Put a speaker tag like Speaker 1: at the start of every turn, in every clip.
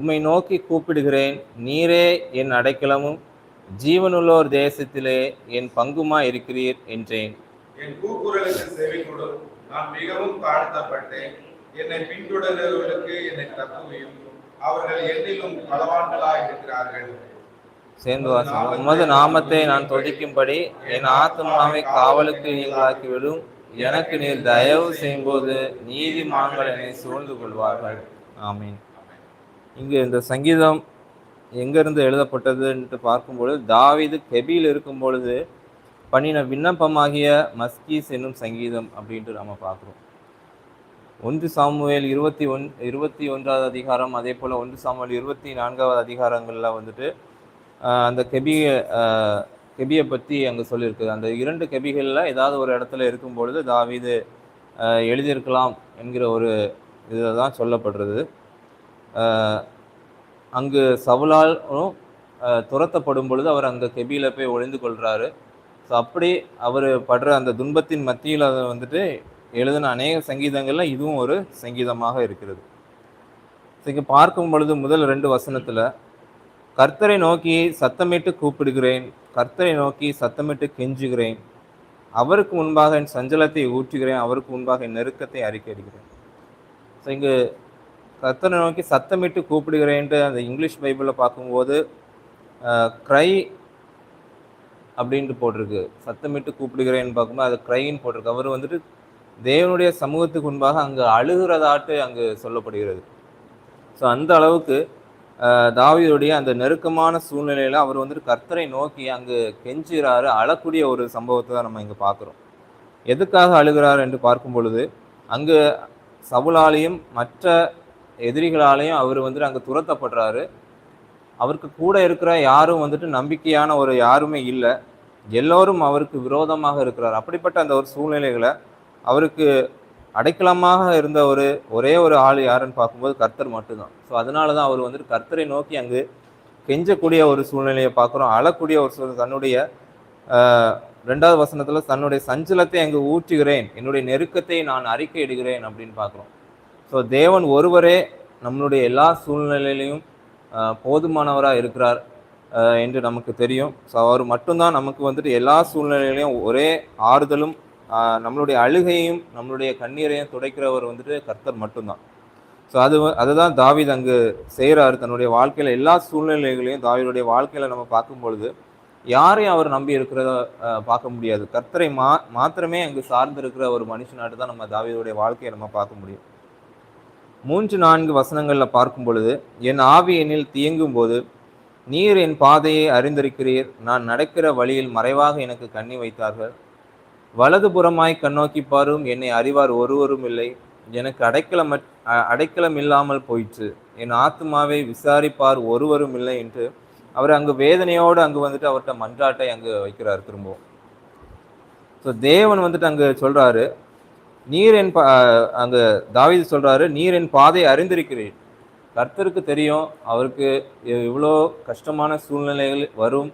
Speaker 1: உம்மை நோக்கி கூப்பிடுகிறேன். நீரே என் அடைக்கலமும் ஜீவனுள்ளோர் தேசத்திலே என் பங்குமா இருக்கிறீர் என்றேன்.
Speaker 2: என் கூக்குரலுக்கு செவி கொடும். நான் மிகவும் தாழ்த்தப்பட்டேன். என்னை பின்தொடர்கிறவர்களுக்கு என்னை தப்புவியும் அவர்கள் என்னிலும் பலவான்களாய் இருக்கிறார்கள்.
Speaker 1: சேர்ந்து உமது நாமத்தை நான் துதிக்கும்படி என் ஆத்மாவை காவலுக்கு நீங்களாக்கிவிடும் எனக்கு நீர் தயவு செய்யும்போது நீதிமான்கள் என்னை சூழ்ந்து கொள்வார்கள். ஆமீன். இங்கு இந்த சங்கீதம் எங்கிருந்து எழுதப்பட்டதுன்ட்டு பார்க்கும்பொழுது தாவீது கெபியில் இருக்கும் பொழுது பண்ணின விண்ணப்பமாகிய மஸ்கீஸ் என்னும் சங்கீதம் அப்படின்ட்டு நம்ம பார்க்குறோம். ஒன்று சாமுவேல் இருபத்தி ஒன் இருபத்தி ஒன்றாவது அதிகாரம் அதே போல் ஒன்று சாமுவேல் இருபத்தி நான்காவது அதிகாரங்களில் வந்துட்டு அந்த கெபிய கெபியை பற்றி அங்கே சொல்லியிருக்குது. அந்த இரண்டு கெபிகளில் ஏதாவது ஒரு இடத்துல இருக்கும் பொழுது தாவிது எழுதியிருக்கலாம் என்கிற ஒரு இதில் தான் சொல்லப்படுறது. அங்கு சவுலாலும் துரத்தப்படும் பொழுது அவர் அங்கே கெபியில் போய் ஒளிந்து கொள்கிறாரு ஸோ அப்படி அவர் படுற அந்த துன்பத்தின் மத்தியில் அதை வந்துட்டு எழுதின அநேக சங்கீதங்களில் இதுவும் ஒரு சங்கீதமாக இருக்கிறது. ஸோ இங்கே பார்க்கும் பொழுது முதல் ரெண்டு வசனத்தில் கர்த்தரை நோக்கி சத்தமிட்டு கூப்பிடுகிறேன் கர்த்தரை நோக்கி சத்தமிட்டு கெஞ்சுகிறேன். அவருக்கு முன்பாக என் சஞ்சலத்தை ஊற்றுகிறேன் அவருக்கு முன்பாக என் நெருக்கத்தை அறிக்கையிடுகிறேன். ஸோ இங்கு கர்த்தரை நோக்கி சத்தமிட்டு கூப்பிடுகிறேன்ட்டு அந்த இங்கிலீஷ் பைபிளில் பார்க்கும்போது க்ரை அப்படின்ட்டு போட்டிருக்கு. சத்தமிட்டு கூப்பிடுகிறேன்னு பார்க்கும்போது அது க்ரைன்னு போட்டிருக்கு. அவர் வந்துட்டு தேவனுடைய சமூகத்துக்கு முன்பாக அங்கு அழுகிறதாட்டு அங்கு சொல்லப்படுகிறது. ஸோ அந்த அளவுக்கு தாவியுடைய அந்த நெருக்கமான சூழ்நிலையில் அவர் வந்துட்டு கர்த்தரை நோக்கி அங்கு கெஞ்சுகிறாரு அழக்கூடிய ஒரு சம்பவத்தை தான் நம்ம இங்கே பார்க்குறோம். எதுக்காக அழுகிறார் என்று பார்க்கும் பொழுது அங்கு சவுலாலையும் மற்ற எதிரிகளாலையும் அவர் வந்துட்டு அங்கே துரத்தப்படுறாரு. அவருக்கு கூட இருக்கிற யாரும் வந்துட்டு நம்பிக்கையான ஒரு யாருமே இல்லை. எல்லோரும் அவருக்கு விரோதமாக இருக்கிறார். அப்படிப்பட்ட அந்த ஒரு சூழ்நிலைகளை அவருக்கு அடைக்கலமாக இருந்த ஒரு ஒரே ஒரு ஆள் யாருன்னு பார்க்கும்போது கர்த்தர் மட்டும்தான். ஸோ அதனால தான் அவர் வந்துட்டு கர்த்தரை நோக்கி அங்கு கெஞ்சக்கூடிய ஒரு சூழ்நிலையை பார்க்குறோம். அழக்கூடிய ஒரு சூழ்நிலை. தன்னுடைய ரெண்டாவது வசனத்தில் தன்னுடைய சஞ்சலத்தை அங்கு ஊற்றுகிறேன். என்னுடைய நெருக்கத்தை நான் அறிக்கையிடுகிறேன் அப்படின்னு பார்க்குறோம். ஸோ தேவன் ஒருவரே நம்மளுடைய எல்லா சூழ்நிலையிலையும் போதுமானவராக இருக்கிறார் என்று நமக்கு தெரியும். ஸோ அவர் மட்டும்தான் நமக்கு வந்துட்டு எல்லா சூழ்நிலையிலையும் ஒரே ஆறுதலும் நம்மளுடைய அழுகையும் நம்மளுடைய கண்ணீரையும் துடைக்கிறவர் வந்துட்டு கர்த்தர் மட்டும்தான். ஸோ அது அதுதான் தாவித் அங்கு செய்கிறாரு தன்னுடைய வாழ்க்கையில் எல்லா சூழ்நிலைகளையும் தாவிதுடைய வாழ்க்கையில் நம்ம பார்க்கும் பொழுது யாரையும் அவர் நம்பி இருக்கிறத பார்க்க முடியாது. கர்த்தரை மா மாத்திரமே அங்கு சார்ந்து இருக்கிற ஒரு மனுஷனாட்டு தான் நம்ம தாவிதுடைய வாழ்க்கையை நம்ம பார்க்க முடியும். மூன்று நான்கு வசனங்களில் பார்க்கும் பொழுது என் ஆவி என்னில் தியங்கும் போது நீர் என் பாதையை அறிந்திருக்கிறீர். நான் நடக்கிற வழியில் மறைவாக எனக்கு கண்ணி வைத்தார்கள். வலதுபுறமாய் கண்ணோக்கி பாரும் என்னை அறிவார் ஒருவரும் இல்லை. எனக்கு அடைக்கலம் அடைக்கலம் இல்லாமல் போயிற்று. என் ஆத்மாவை விசாரிப்பார் ஒருவரும் இல்லை என்று அவர் அங்கு வேதனையோடு அங்கு வந்துட்டு அவர்கிட்ட மன்றாட்டை அங்கு வைக்கிறார் திரும்பவும். ஸோ தேவன் வந்துட்டு அங்கு சொல்றாரு நீர் என் பா அங்க தாவீது சொல்கிறாரு நீர் என் பாதை அறிந்திருக்கிறீர். கர்த்தருக்கு தெரியும் அவருக்கு இவ்வளோ கஷ்டமான சூழ்நிலைகள் வரும்.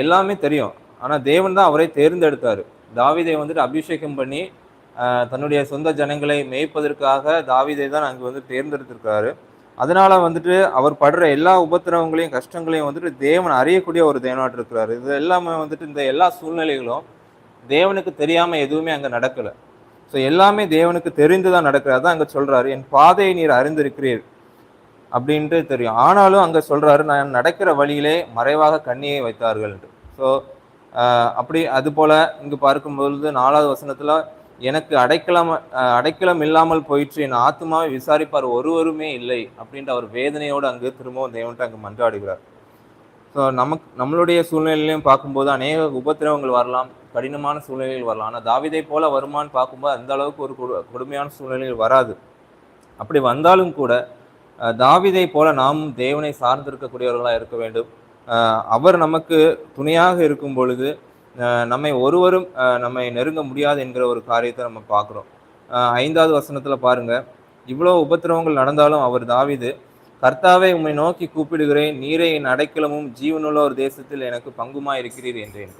Speaker 1: எல்லாமே தெரியும். ஆனால் தேவன் தான் அவரை தேர்ந்தெடுத்தார். தாவிதை வந்துட்டு அபிஷேகம் பண்ணி தன்னுடைய சொந்த ஜனங்களை மேய்ப்பதற்காக தாவிதை தான் அங்கே வந்து தேர்ந்தெடுத்திருக்காரு. அதனால் வந்துட்டு அவர் படுற எல்லா உபத்திரவங்களையும் கஷ்டங்களையும் வந்துட்டு தேவன் அறியக்கூடிய ஒரு தேவனாட்டு இருக்கிறாரு. இது எல்லாமே வந்துட்டு இந்த எல்லா சூழ்நிலைகளும் தேவனுக்கு தெரியாமல் எதுவுமே அங்கே நடக்கலை. ஸோ எல்லாமே தேவனுக்கு தெரிந்து தான் நடக்கிறது தான் அங்கே சொல்றாரு என் பாதையை நீர் அறிந்திருக்கிறீர் அப்படின்ட்டு தெரியும். ஆனாலும் அங்கே சொல்கிறாரு நான் நடக்கிற வழியிலே மறைவாக கண்ணியை வைத்தார்கள் ஸோ அப்படி அது போல் இங்கே பார்க்கும்பொழுது நாலாவது வசனத்தில் எனக்கு அடைக்கலம் அடைக்கலம் இல்லாமல் போயிற்று. என் ஆத்மாவை விசாரிப்பார் ஒருவருமே இல்லை அப்படின்ட்டு அவர் வேதனையோடு அங்கு திரும்பவும் தேவன்ட்டு அங்கே மன்றாடுகிறார். ஸோ நமக்கு நம்மளுடைய சூழ்நிலையிலையும் பார்க்கும்போது அநேக உபத்திரவங்கள் வரலாம். கடினமான சூழ்நிலைகள் வரலாம். ஆனால் தாவிதை போல வருமான்னு பார்க்கும்போது அந்த அளவுக்கு ஒரு கொடுமையான சூழ்நிலைகள் வராது. அப்படி வந்தாலும் கூட தாவிதை போல நாமும் தேவனை சார்ந்திருக்கக்கூடியவர்களாக இருக்க வேண்டும். அவர் நமக்கு துணையாக இருக்கும் பொழுது நம்மை ஒருவரும் நம்மை நெருங்க முடியாது என்கிற ஒரு காரியத்தை நம்ம பார்க்குறோம். ஐந்தாவது வசனத்தில் பாருங்கள் இவ்வளோ உபத்திரவங்கள் நடந்தாலும் அவர் தாவிது கர்த்தாவை உம்மை நோக்கி கூப்பிடுகிறேன். நீரை என் அடைக்கலமும் ஜீவனுள்ள ஒரு தேசத்தில் எனக்கு பங்குமா இருக்கிறீர் என்றேன்.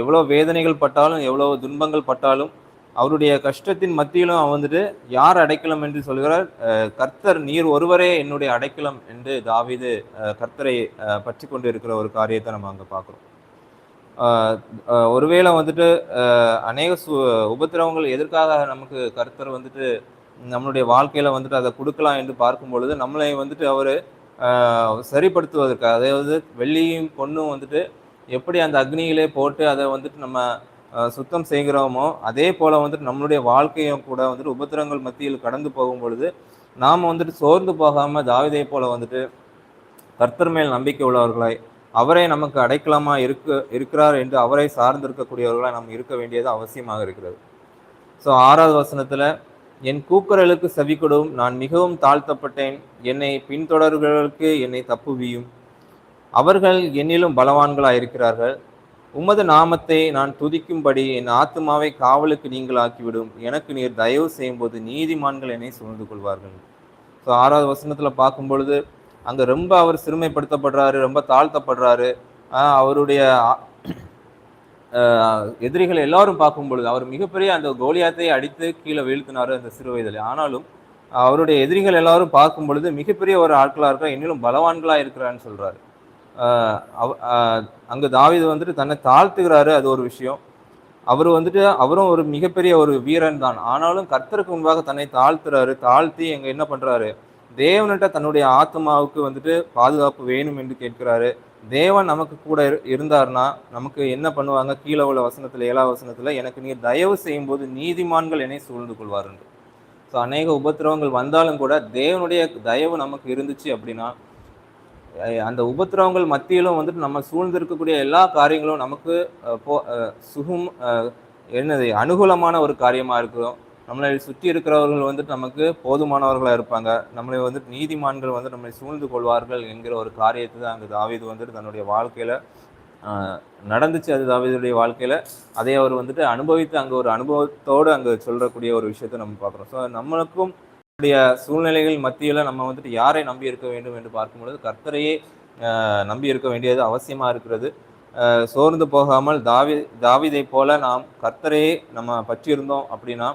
Speaker 1: எவ்வளோ வேதனைகள் பட்டாலும் எவ்வளோ துன்பங்கள் பட்டாலும் அவருடைய கஷ்டத்தின் மத்தியிலும் அவன் வந்துட்டு யார் அடைக்கலம் என்று சொல்கிறார்? கர்த்தர் நீர் ஒருவரே என்னுடைய அடைக்கலம் என்று தாவிது கர்த்தரை பற்றி கொண்டு இருக்கிற ஒரு காரியத்தை நம்ம அங்கே பார்க்குறோம். ஒருவேளை வந்துட்டு அநேக சு உபத்திரவங்கள் எதற்காக நமக்கு கர்த்தர் வந்துட்டு நம்மளுடைய வாழ்க்கையில் வந்துட்டு அதை கொடுக்கலாம் என்று பார்க்கும் பொழுது நம்மளை வந்துட்டு அவர் சரிப்படுத்துவதற்காக அதாவது வெள்ளியும் பொண்ணும் வந்துட்டு எப்படி அந்த அக்னியிலே போட்டு அதை வந்துட்டு நம்ம சுத்தம் செய்கிறோமோ அதே போல் வந்துட்டு நம்மளுடைய வாழ்க்கையும் கூட வந்துட்டு உபத்திரங்கள் மத்தியில் கடந்து போகும் பொழுது நாம் வந்துட்டு சோர்ந்து போகாமல் தாவிதை போல் வந்துட்டு கர்த்தர் மேல் நம்பிக்கை உள்ளவர்களாய் அவரே நமக்கு அடைக்கலமா இருக்க இருக்கிறார் என்று அவரை சார்ந்திருக்கக்கூடியவர்களாக நாம் இருக்க வேண்டியது அவசியமாக இருக்கிறது. ஸோ ஆறாவது வசனத்தில் என் கூக்குரலுக்கு செவி கொடும் நான் மிகவும் தாழ்த்தப்பட்டேன். என்னை பின்தொடர்களுக்கு என்னை தப்புவியும். அவர்கள் என்னிலும் பலவான்களாய் இருக்கிறார்கள் உமது நாமத்தை நான் துதிக்கும்படி என் ஆத்துமாவை காவலுக்கு நீங்களாக்கிவிடும். எனக்கு நீர் தயவு செய்யும் போது நீதிமான்கள் என்னை சூழ்ந்து கொள்வார்கள். ஸோ ஆறாவது வசனத்தில் பார்க்கும் பொழுது அங்கே ரொம்ப அவர் சிறுமைப்படுத்தப்படுறாரு ரொம்ப தாழ்த்தப்படுறாரு. அவருடைய எதிரிகள் எல்லாரும் பார்க்கும் பொழுது அவர் மிகப்பெரிய அந்த கோலியாத்தை அடித்து கீழே வீழ்த்தினார் அந்த சிறு வயதில். ஆனாலும் அவருடைய எதிரிகள் எல்லாரும் பார்க்கும் பொழுது மிகப்பெரிய ஒரு ஆட்களாக இருக்கிற இன்னும் பலவான்களாக இருக்கிறான்னு சொல்கிறாரு அங்கே தாவிது வந்துட்டு தன்னை தாழ்த்துகிறாரு அது ஒரு விஷயம். அவர் வந்துட்டு அவரும் ஒரு மிகப்பெரிய ஒரு வீரன் தான். ஆனாலும் கர்த்தருக்கு முன்பாக தன்னை தாழ்த்துறாரு தாழ்த்தி எங்க என்ன பண்றாரு? தேவன்கிட்ட தன்னுடைய ஆத்மாவுக்கு வந்துட்டு பாதுகாப்பு வேணும் என்று கேட்கிறாரு. தேவன் நமக்கு கூட இரு- இருந்தார்னா நமக்கு என்ன பண்ணுவாங்க? கீழே உள்ள வசனத்துல ஏழாவது வசனத்துல எனக்கு நீர் தயவு செய்யும்போது நீதிமான்கள் என்னை சூழ்ந்து கொள்வார்கள் ஸோ அநேக உபத்திரவங்கள் வந்தாலும் கூட தேவனுடைய தயவு நமக்கு இருந்துச்சு அப்படின்னா அந்த உபத்திரவங்கள் மத்தியிலும் வந்துட்டு நம்ம சூழ்ந்திருக்கக்கூடிய எல்லா காரியங்களும் நமக்கு போ சுகும் என்னது அனுகூலமான ஒரு காரியமாக இருக்கும் நம்மளை சுற்றி இருக்கிறவர்கள் வந்துட்டு நமக்கு போதுமானவர்களாக இருப்பாங்க. நம்மளை வந்துட்டு நீதிமான்கள் வந்து நம்மளை சூழ்ந்து கொள்வார்கள் என்கிற ஒரு காரியத்தை தான் அங்கே தாவீது வந்துட்டு தன்னுடைய வாழ்க்கையில் நடந்துச்சு. அது தாவீதுடைய வாழ்க்கையில் அதை அவர் வந்துட்டு அனுபவித்து அங்கே ஒரு அனுபவத்தோடு அங்கே சொல்லக்கூடிய ஒரு விஷயத்தை நம்ம பார்க்குறோம். ஸோ நம்மளுக்கும் நம்முடைய சூழ்நிலைகள் மத்தியில் நம்ம வந்துட்டு யாரை நம்பி இருக்க வேண்டும் என்று பார்க்கும்பொழுது கர்த்தரையே நம்பி இருக்க வேண்டியது அவசியமாக இருக்கிறது. சோர்ந்து போகாமல் தாவி தாவிதை போல நாம் கர்த்தரையே நம்ம பற்றியிருந்தோம் அப்படின்னா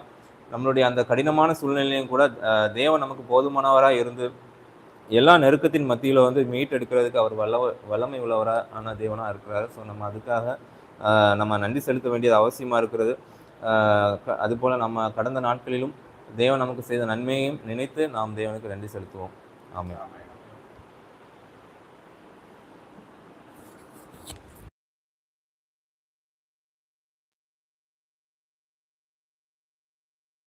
Speaker 1: நம்மளுடைய அந்த கடினமான சூழ்நிலையும் கூட தேவன் நமக்கு போதுமானவராக இருந்து எல்லா நெருக்கத்தின் மத்தியில் வந்து மீட்டெடுக்கிறதுக்கு அவர் வல்ல வல்லமை உள்ளவராக ஆன தேவனாக இருக்கிறார். ஸோ நம்ம அதுக்காக நம்ம நன்றி செலுத்த வேண்டியது அவசியமாக இருக்கிறது. அதுபோல் க- நம்ம கடந்த நாட்களிலும் தேவன் நமக்கு செய்த நன்மையையும் நினைத்து நாம் தேவனுக்கு நன்றி செலுத்துவோம்.
Speaker 2: ஆமாம்